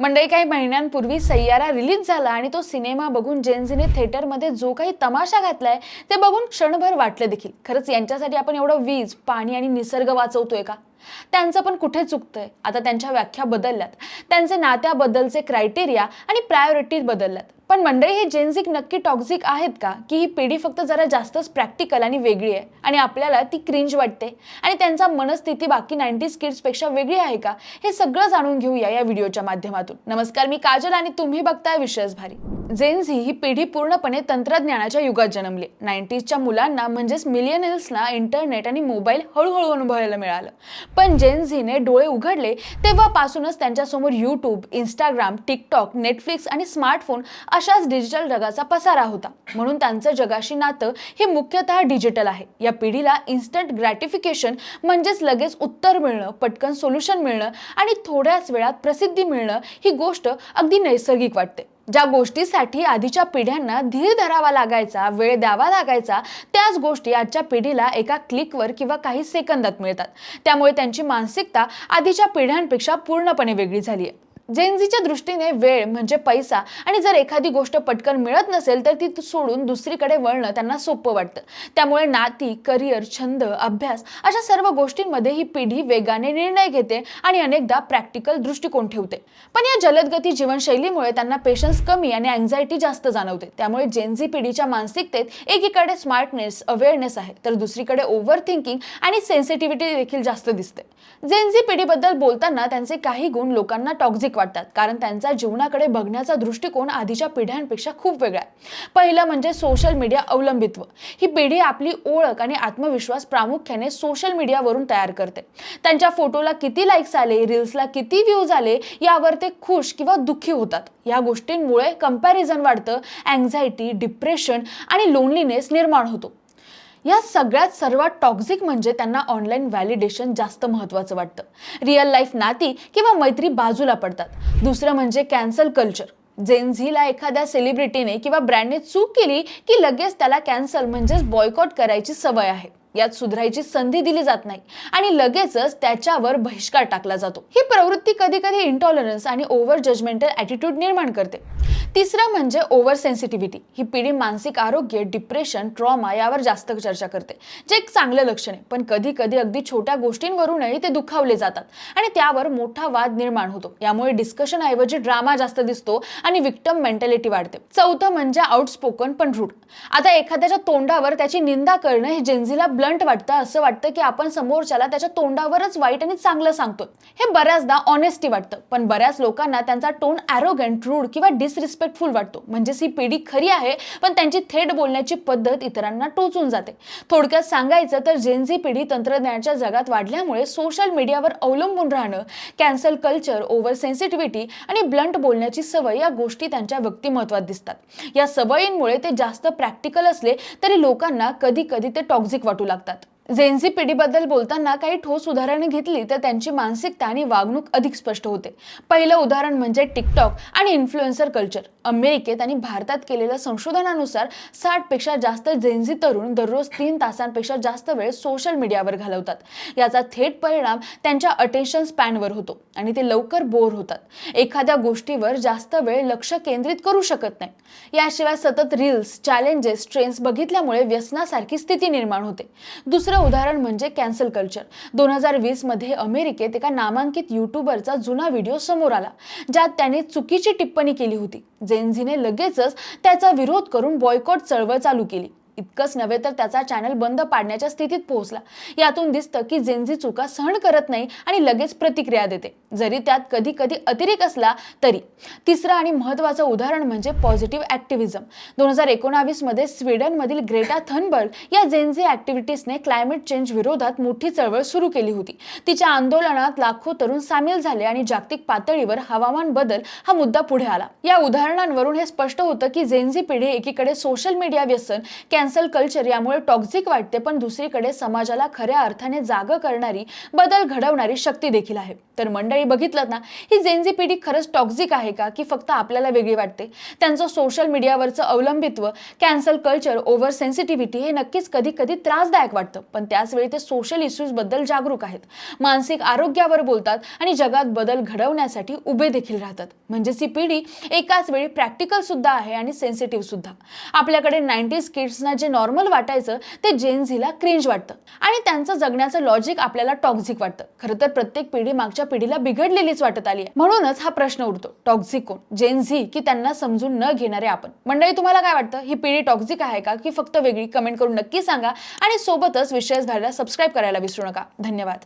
मंडळी काही महिन्यांपूर्वी सय्यारा रिलीज झाला आणि तो सिनेमा बघून जेन्झीने थिएटरमध्ये जो काही तमाशा घातलाय ते बघून क्षणभर वाटलं देखील. खरंच यांच्यासाठी आपण एवढं वीज पाणी आणि निसर्ग वाचवतोय का? त्यांचं पण कुठे चुकतंय? आता त्यांच्या व्याख्या बदलल्यात. त्यांचे नात्याबद्दलचे क्रायटेरिया आणि प्रायोरिटीज बदलल्यात. पण मंडळी हे जेन्झिक नक्की टॉक्झिक आहेत का? की ही पिढी फक्त जरा जास्तच प्रॅक्टिकल आणि वेगळी आहे? आणि आपल्याला ती क्रिंज वाटते? आणि त्यांचा मनस्थिती बाकी नाईन्टीज किड्सपेक्षा वेगळी आहे का? हे सगळं जाणून घेऊया या व्हिडिओच्या माध्यमातून. नमस्कार मी काजल आणि तुम्ही बघताय विषयच भारी. जेन्झी ही पिढी पूर्णपणे तंत्रज्ञानाच्या युगात जन्मली. नाईन्टीजच्या मुलांना म्हणजेच मिलियनल्सना इंटरनेट आणि मोबाईल हळूहळू अनुभवायला मिळालं. पण जेनझीने डोळे उघडले तेव्हापासूनच त्यांच्यासमोर यूट्यूब इंस्टाग्राम टिकटॉक नेटफ्लिक्स आणि स्मार्टफोन अशाच डिजिटल जगाचा पसारा होता. म्हणून त्यांचं जगाशी नातं हे मुख्यतः डिजिटल आहे. या पिढीला इन्स्टंट ग्रॅटिफिकेशन म्हणजेच लगेच उत्तर मिळणं पटकन सोल्युशन मिळणं आणि थोड्याच वेळात प्रसिद्धी मिळणं ही गोष्ट अगदी नैसर्गिक वाटते. ज्या गोष्टीसाठी आधीच्या पिढ्यांना धीर धरावा लागायचा वेळ द्यावा लागायचा त्याच गोष्टी आजच्या पिढीला एका क्लिकवर किंवा काही सेकंदात मिळतात. त्यामुळे त्यांची मानसिकता आधीच्या पिढ्यांपेक्षा पूर्णपणे वेगळी झाली आहे जेनझीच्या दृष्टीने वेळ म्हणजे पैसा. आणि जर एखादी गोष्ट पटकन मिळत नसेल तर ती सोडून दुसरीकडे वळणं त्यांना सोपं वाटतं. त्यामुळे नाती करिअर छंद अभ्यास अशा सर्व गोष्टींमध्ये ही पिढी वेगाने निर्णय घेते आणि अनेकदा प्रॅक्टिकल दृष्टिकोन ठेवते. पण या जलदगती जीवनशैलीमुळे त्यांना पेशन्स कमी आणि अँझायटी जास्त जाणवते. त्यामुळे जेनझी पिढीच्या मानसिकतेत एकीकडे स्मार्टनेस अवेअरनेस आहे तर दुसरीकडे ओव्हर थिंकिंग आणि सेन्सिटिव्हिटी देखील जास्त दिसते. जेनझी पिढीबद्दल बोलताना त्यांचे काही गुण लोकांना टॉक्झिक वाटतात. कारण त्यांचा जीवनाकडे बघण्याचा दृष्टिकोन आधीच्या पिढ्यांपेक्षा खूप वेगळा आहे. पहिलं म्हणजे सोशल मीडिया अवलंबित्व. ही पिढी आपली ओळख आणि आत्मविश्वास प्रामुख्याने सोशल मीडियावरून तयार करते. त्यांच्या फोटोला किती लाईक्स आले रील्सला किती व्ह्यूज आले यावर ते खुश किंवा दुःखी होतात. या गोष्टींमुळे कंपॅरिझन वाढतं अँझायटी डिप्रेशन आणि लोनलीनेस निर्माण होतो. या सगळ्यात सर्वात टॉक्झिक म्हणजे त्यांना ऑनलाईन व्हॅलिडेशन जास्त महत्त्वाचं वाटतं. रिअल लाईफ नाती किंवा मैत्री बाजूला पडतात. दुसरं म्हणजे कॅन्सल कल्चर जेन झीला एखाद्या सेलिब्रिटीने किंवा ब्रँडने चूक केली की लगेच त्याला कॅन्सल म्हणजेच बॉयकॉट करायची सवय आहे. यात सुधारायची संधी दिली जात नाही. आणि लगेचच त्याच्यावर बहिष्कार टाकला जातो. ही प्रवृत्ती कधी कधी इंटॉलरन्स आणि ओव्हर जजमेंटल ॲटिट्यूड निर्माण करते. तिसरं म्हणजे ओव्हर सेन्सिटिव्हिटी ही पिढी मानसिक आरोग्य डिप्रेशन ट्रॉमा यावर जास्त चर्चा करते. जे एक चांगलं लक्षण आहे. पण कधी कधी अगदी छोट्या गोष्टींवरूनही ते दुखावले जातात. आणि त्यावर मोठा वाद निर्माण होतो. यामुळे डिस्कशन ऐवजी ड्रामा जास्त दिसतो आणि विक्टम मेंटॅलिटी वाढते. चौथं म्हणजे आउटस्पोकन पण रूढ. आता एखाद्याच्या तोंडावर त्याची निंदा करणं हे जेन्झीला ब्लंट वाटतं असं वाटतं की आपण समोरच्याला त्याच्या तोंडावरच वाईट आणि चांगलं सांगतो हे बऱ्याचदा ऑनेस्टी वाटतं. पण बऱ्याच लोकांना त्यांचा टोन ॲरोगंट रूड किंवा डिसरिस्पेक्टफुल वाटतो. म्हणजेच ही पिढी खरी आहे पण त्यांची थेट बोलण्याची पद्धत इतरांना टोचून जाते. थोडक्यात सांगायचं तर जेनझी पिढी तंत्रज्ञानाच्या जगात वाढल्यामुळे सोशल मीडियावर अवलंबून राहणं कॅन्सल कल्चर ओव्हर सेन्सिटिव्हिटी आणि ब्लंट बोलण्याची सवय या गोष्टी त्यांच्या व्यक्तिमत्वात दिसतात. या सवयींमुळे ते जास्त प्रॅक्टिकल असले तरी लोकांना कधी कधी ते टॉक्झिक वाटू लागतात. जेन्झी पिढीबद्दल बोलताना काही ठोस उदाहरणं घेतली तर त्यांची मानसिकता आणि वागणूक अधिक स्पष्ट होते. पहिलं उदाहरण म्हणजे टिकटॉक आणि इन्फ्लुएन्सर कल्चर. अमेरिकेत आणि भारतात केलेल्या संशोधनानुसार साठपेक्षा जास्त जेन्झी तरुण दररोज तीन तासांपेक्षा जास्त वेळ सोशल मीडियावर घालवतात. याचा थेट परिणाम त्यांच्या अटेन्शन स्पॅनवर होतो आणि ते लवकर बोर होतात. एखाद्या गोष्टीवर जास्त वेळ लक्ष केंद्रित करू शकत नाही. याशिवाय सतत रील्स चॅलेंजेस ट्रेन्स बघितल्यामुळे व्यसनासारखी स्थिती निर्माण होते. दुसरं उदाहरण म्हणजे कॅन्सल कल्चर दोन हजार वीसमध्ये अमेरिकेत एका नामांकित युट्यूबरचा जुना व्हिडिओ समोर आला ज्यात त्याने चुकीची टिप्पणी केली होती. जेनझीने लगेचच त्याचा विरोध करून बॉयकॉट चळवळ चालू केली. इतकंच नव्हे तर त्याचा चॅनल बंद पाडण्याच्या स्थितीत पोहोचला. यातून दिसतं की जेनझी चुका सहन करत नाही आणि लगेच प्रतिक्रिया देते. जरी त्यात कधी कधी अतिरेक असला तरी. तिसरं आणि महत्त्वाचं उदाहरण म्हणजे पॉझिटिव्ह ॲक्टिव्हिझम दोन हजार एकोणावीसमध्ये स्वीडनमधील ग्रेटा थनबर्ग या जेनझी ॲक्टिव्हिटीजने क्लायमेट चेंज विरोधात मोठी चळवळ सुरू केली होती. तिच्या आंदोलनात लाखो तरुण सामील झाले आणि जागतिक पातळीवर हवामान बदल हा मुद्दा पुढे आला. या उदाहरणांवरून हे स्पष्ट होतं की जेनझी पिढी एकीकडे सोशल मीडिया व्यसन कॅन्सल कल्चर यामुळे टॉक्झिक वाटते पण दुसरीकडे समाजाला खऱ्या अर्थाने जाग करणारी बदल घडवणारी शक्ती देखील आहे. तर मंडळी बघितलं ना ही जेनझी पिढी खरंच टॉक्झिक आहे का की फक्त आपल्याला वेगळी वाटते? त्यांचं सोशल मीडियावरचं अवलंबित्व कॅन्सल कल्चर ओव्हर सेन्सिटिव्हिटी हे नक्कीच कधी कधी त्रासदायक वाटतं. पण त्याचवेळी ते सोशल इश्यूजबद्दल जागरूक आहेत. मानसिक आरोग्यावर बोलतात आणि जगात बदल घडवण्यासाठी उभे देखील राहतात. म्हणजेच ही पिढी एकाच वेळी प्रॅक्टिकल सुद्धा आहे आणि सेन्सिटिव्ह सुद्धा. आपल्याकडे नाईन्टीज किड्सना जे नॉर्मल वाटायचं ते जेनझीला क्रिंज वाटतं. आणि त्यांचं जगण्याचं लॉजिक आपल्याला टॉक्झिक वाटतं. खरं तर प्रत्येक पिढी मागच्या पिढीला बिघडलेलीच वाटत आली आहे म्हणूनच हा प्रश्न उरतो टॉक्झिक कोण? जेनझी की त्यांना समजून न घेणारे आपण. मंडळी तुम्हाला काय वाटतं? ही पिढी टॉक्झिक आहे का? की फक्त वेगळी? कमेंट करून नक्की सांगा. आणि सोबतच विषय झाल्याला सबस्क्राईब करायला विसरू नका. धन्यवाद.